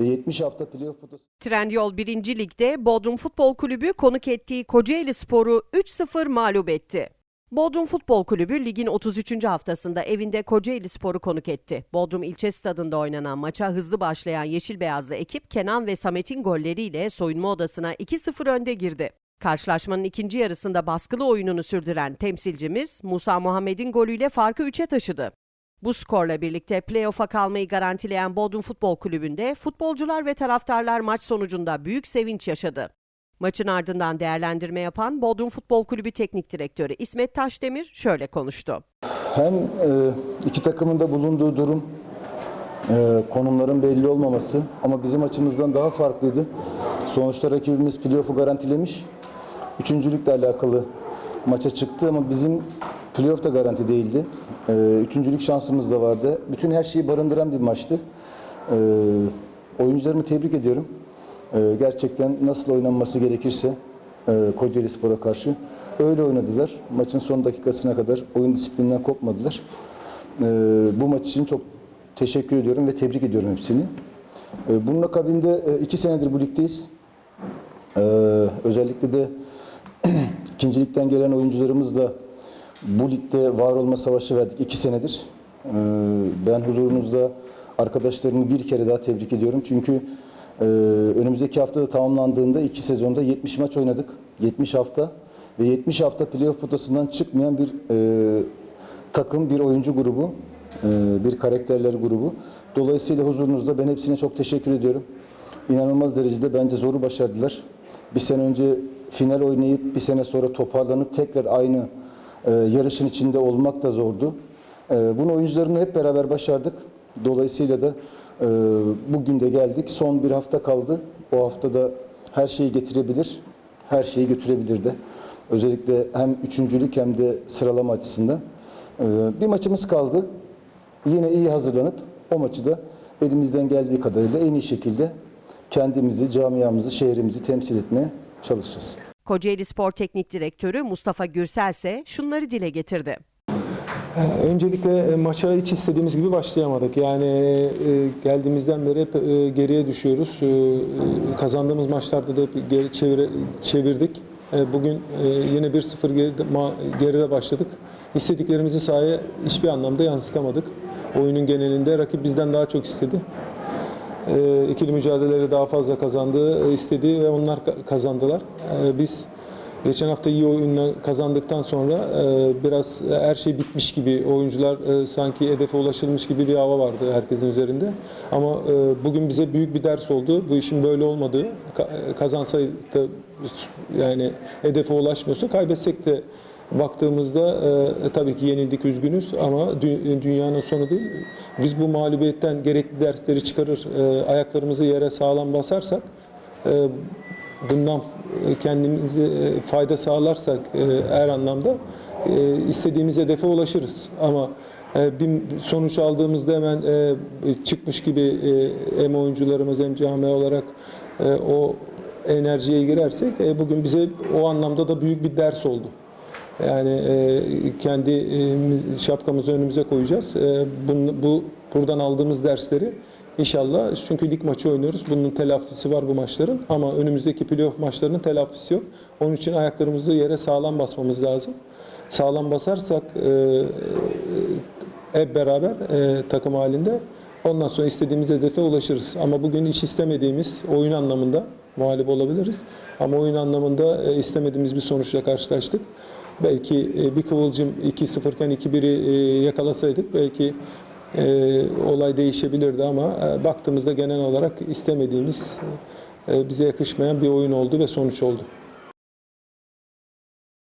ve 70 hafta playoff potası Trendyol 1. Lig'de Bodrum Futbol Kulübü konuk ettiği Kocaeli Spor'u 3-0 mağlup etti. Bodrum Futbol Kulübü ligin 33. haftasında evinde Kocaeli Spor'u konuk etti. Bodrum ilçe stadında oynanan maça hızlı başlayan Yeşil Beyazlı ekip Kenan ve Samet'in golleriyle soyunma odasına 2-0 önde girdi. Karşılaşmanın ikinci yarısında baskılı oyununu sürdüren temsilcimiz Musa Muhammed'in golüyle farkı 3'e taşıdı. Bu skorla birlikte playoff'a kalmayı garantileyen Bodrum Futbol Kulübü'nde futbolcular ve taraftarlar maç sonucunda büyük sevinç yaşadı. Maçın ardından değerlendirme yapan Bodrum Futbol Kulübü Teknik Direktörü İsmet Taşdemir şöyle konuştu. hem e, iki takımın da bulunduğu durum e, konumların belli olmaması ama bizim açımızdan daha farklıydı. Sonuçta rakibimiz playoff'u garantilemiş. Üçüncülükle alakalı maça çıktı ama bizim playoff da garanti değildi. E, üçüncülük şansımız da vardı. Bütün her şeyi barındıran bir maçtı. E, oyuncularımı tebrik ediyorum. E, gerçekten nasıl oynanması gerekirse e, Kocaeli Spor'a karşı öyle oynadılar. Maçın son dakikasına kadar oyun disiplinden kopmadılar. E, bu maç için çok teşekkür ediyorum ve tebrik ediyorum hepsini. E, bunun akabinde e, iki senedir bu ligdeyiz. E, özellikle de ikincilikten gelen oyuncularımızla bu ligde var olma savaşı verdik iki senedir. E, ben huzurunuzda arkadaşlarımı bir kere daha tebrik ediyorum. Çünkü e, önümüzdeki hafta da tamamlandığında iki sezonda 70 maç oynadık. 70 hafta ve 70 hafta playoff potasından çıkmayan bir e, takım, bir oyuncu grubu, e, bir karakterler grubu. Dolayısıyla huzurunuzda ben hepsine çok teşekkür ediyorum. İnanılmaz derecede bence zoru başardılar. Bir sene önce final oynayıp bir sene sonra toparlanıp tekrar aynı e, yarışın içinde olmak da zordu. E, bunu oyuncularımla hep beraber başardık. Dolayısıyla da e, bugün de geldik. Son bir hafta kaldı. O haftada her şeyi getirebilir, her şeyi götürebilir de. Özellikle hem üçüncülük hem de sıralama açısından. E, bir maçımız kaldı. Yine iyi hazırlanıp o maçı da elimizden geldiği kadarıyla en iyi şekilde kendimizi, camiamızı, şehrimizi temsil etmeye çalışacağız. Kocaeli Spor Teknik Direktörü Mustafa Gürsel ise şunları dile getirdi. Öncelikle e, maça hiç istediğimiz gibi başlayamadık. Yani e, geldiğimizden beri hep e, geriye düşüyoruz. E, e, Kazandığımız maçlarda da hep geri çevire- çevirdik. E, Bugün e, yine 1-0 geride, geride başladık. İstediklerimizi sahaya hiçbir anlamda yansıtamadık. Oyunun genelinde rakip bizden daha çok istedi. E, ikili mücadeleleri daha fazla kazandı, e, istedi ve onlar ka- kazandılar. E, biz geçen hafta iyi oyunla kazandıktan sonra e, biraz her şey bitmiş gibi, oyuncular e, sanki hedefe ulaşılmış gibi bir hava vardı herkesin üzerinde. Ama e, bugün bize büyük bir ders oldu. Bu işin böyle olmadığı, ka- kazansaydı yani hedefe ulaşmıyorsa kaybetsek de baktığımızda e, tabii ki yenildik üzgünüz ama dü- dünyanın sonu değil. Biz bu mağlubiyetten gerekli dersleri çıkarır, e, ayaklarımızı yere sağlam basarsak e, bundan kendimize e, fayda sağlarsak e, her anlamda e, istediğimiz hedefe ulaşırız. Ama e, bir sonuç aldığımızda hemen e, çıkmış gibi e, hem oyuncularımız hem camia olarak e, o enerjiye girersek e, bugün bize o anlamda da büyük bir ders oldu. Yani e, kendi e, şapkamızı önümüze koyacağız. E, bunu, bu buradan aldığımız dersleri inşallah çünkü lig maçı oynuyoruz. Bunun telafisi var bu maçların ama önümüzdeki playoff maçlarının telafisi yok. Onun için ayaklarımızı yere sağlam basmamız lazım. Sağlam basarsak e, hep beraber e, takım halinde ondan sonra istediğimiz hedefe ulaşırız. Ama bugün hiç istemediğimiz oyun anlamında mağlup olabiliriz. Ama oyun anlamında e, istemediğimiz bir sonuçla karşılaştık. Belki e, bir kıvılcım 2-0 iken 2-1'i e, yakalasaydık belki e, olay değişebilirdi ama e, baktığımızda genel olarak istemediğimiz, bize yakışmayan bir oyun oldu ve sonuç oldu.